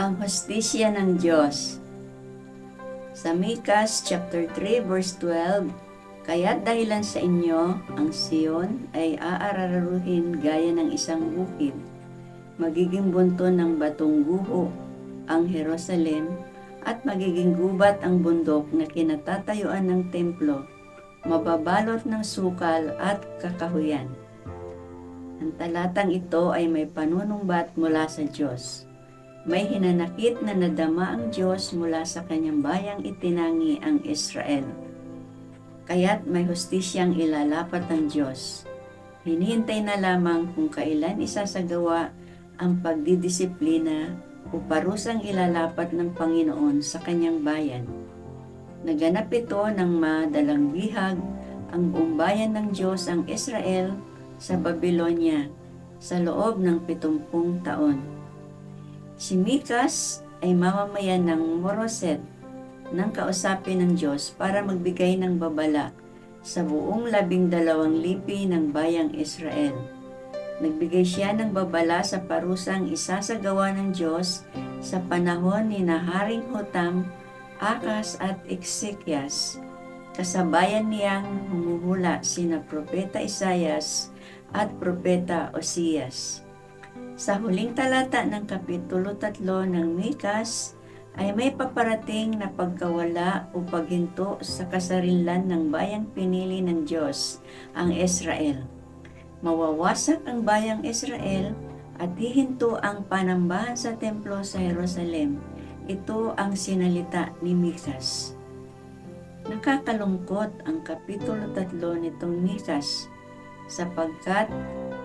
Ang hostisya ng Diyos Sa Mikas chapter 3 verse 12 Kaya't dahilan sa inyo, ang Sion ay aararuhin gaya ng isang bukid. Magiging bunto ng batong guho ang Jerusalem at magiging gubat ang bundok na kinatatayuan ng templo, mababalot ng sukal at kakahuyan. Ang talatang ito ay may panunumbat mula sa Diyos. May hinanakit na nadama ang Diyos mula sa kanyang bayang itinangi ang Israel. Kaya't may hustisyang ilalapat ng Diyos. Hinihintay na lamang kung kailan isasagawa ang pagdidisiplina o parusang ilalapat ng Panginoon sa kanyang bayan. Naganap ito ng madalang bihag ang buong bayan ng Diyos ang Israel sa Babylonia sa loob ng pitumpung taon. Si Mikas ay mamamayan ng Moroset ng kausapin ng Diyos para magbigay ng babala sa buong labing dalawang lipi ng bayang Israel. Nagbigay siya ng babala sa parusang isasagawa ng Diyos sa panahon ni Naharing Hotam, Akas at Ezekias. Kasabayan niyang humuhula sina Propeta Isayas at Propeta Osias. Sa huling talata ng Kapitulo 3 ng Mikas, ay may paparating na pagkawala o paghinto sa kasarinlan ng bayang pinili ng Diyos, ang Israel. Mawawasak ang bayang Israel at hihinto ang panambahan sa templo sa Jerusalem. Ito ang sinalita ni Mikas. Nakakalungkot ang Kapitulo 3 nitong Mikas sapagkat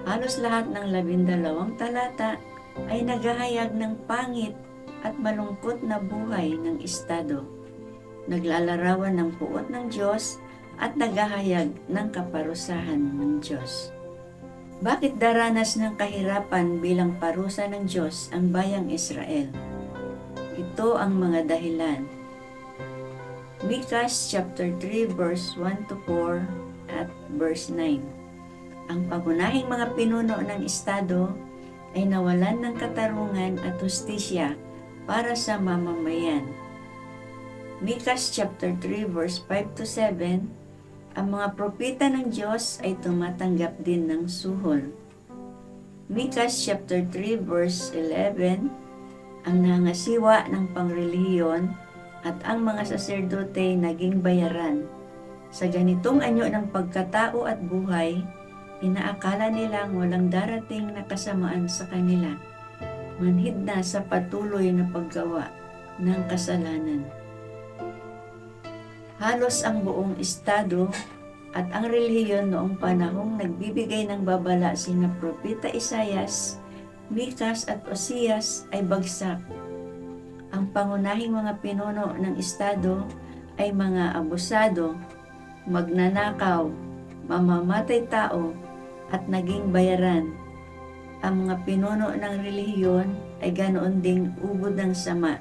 halos lahat ng labindalawang talata ay naghahayag ng pangit at malungkot na buhay ng Estado. Naglalarawan ng puot ng Diyos at naghahayag ng kaparusahan ng Diyos. Bakit daranas ng kahirapan bilang parusa ng Diyos ang bayang Israel? Ito ang mga dahilan. Mikas chapter 3 verse 1 to 4 at verse 9. Ang pangunahing mga pinuno ng Estado ay nawalan ng katarungan at hustisya para sa mamamayan. Mikas chapter 3 verse 5 to 7 Ang mga propeta ng Diyos ay tumatanggap din ng suhol. Mikas chapter 3 verse 11 Ang nangasiwa ng pangrelihiyon at ang mga saserdote naging bayaran. Sa ganitong anyo ng pagkatao at buhay, inaakala nilang walang darating na kasamaan sa kanila manhid na sa patuloy na paggawa ng kasalanan. Halos ang buong estado at ang relihiyon noong panahong nagbibigay ng babala sina Propeta Isayas, Mikas at Osias ay bagsak. Ang pangunahing mga pinuno ng estado ay mga abusado, magnanakaw, mamamatay tao at naging bayaran ang mga pinuno ng relihiyon ay ganoon ding ubod ng sama.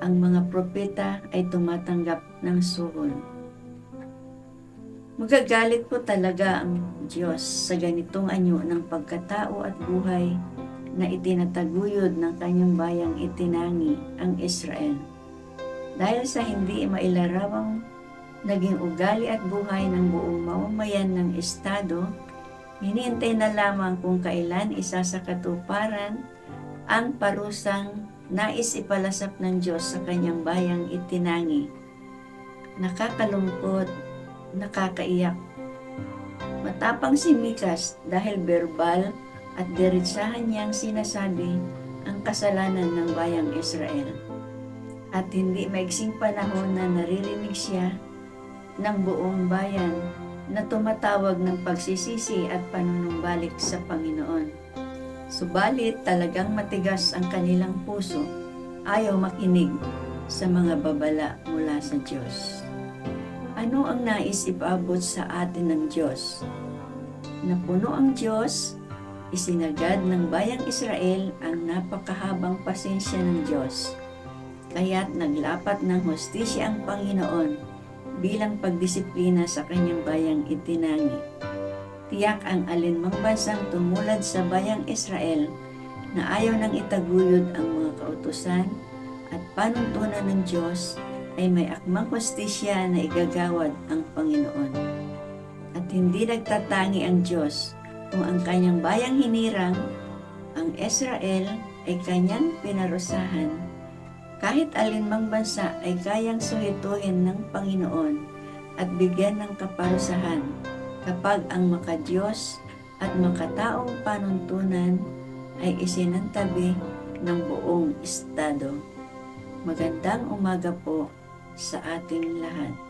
Ang mga propeta ay tumatanggap ng suhol. Magagalit po talaga ang Diyos sa ganitong anyo ng pagkatao at buhay na itinataguyod ng kanyang bayang itinangi ang Israel. Dahil sa hindi mailarawang naging ugali at buhay ng buong mamamayan ng Estado, Hinihintay na lamang kung kailan isa sa katuparan ang parusang nais ipalasap ng Diyos sa kanyang bayang itinangi. Nakakalungkot, nakakaiyak. Matapang si Mikas dahil verbal at diretsahan niyang sinasabi ang kasalanan ng bayang Israel. At hindi maiksing panahon na naririnig siya ng buong bayan na tumatawag ng pagsisisi at panunumbalik sa Panginoon. Subalit talagang matigas ang kanilang puso, ayaw makinig sa mga babala mula sa Diyos. Ano ang nais ipaabot sa atin ng Diyos? Napuno ang Diyos, isinagad ng bayang Israel ang napakahabang pasensya ng Diyos. Kaya't naglapat ng hostisya ang Panginoon bilang pagdisiplina sa kanyang bayang itinangi. Tiyak ang alinmang bansang tumulad sa bayang Israel na ayaw nang itaguyod ang mga kautusan at panuntunan ng Diyos ay may akmang hustisya na igagawad ang Panginoon. At hindi nagtatangi ang Diyos kung ang kanyang bayang hinirang, ang Israel ay kanyang pinarusahan. Kahit alinmang bansa ay kayang suhituhin ng Panginoon at bigyan ng kaparusahan kapag ang makadiyos at makataong panuntunan ay isinantabi ng buong estado. Magandang umaga po sa ating lahat.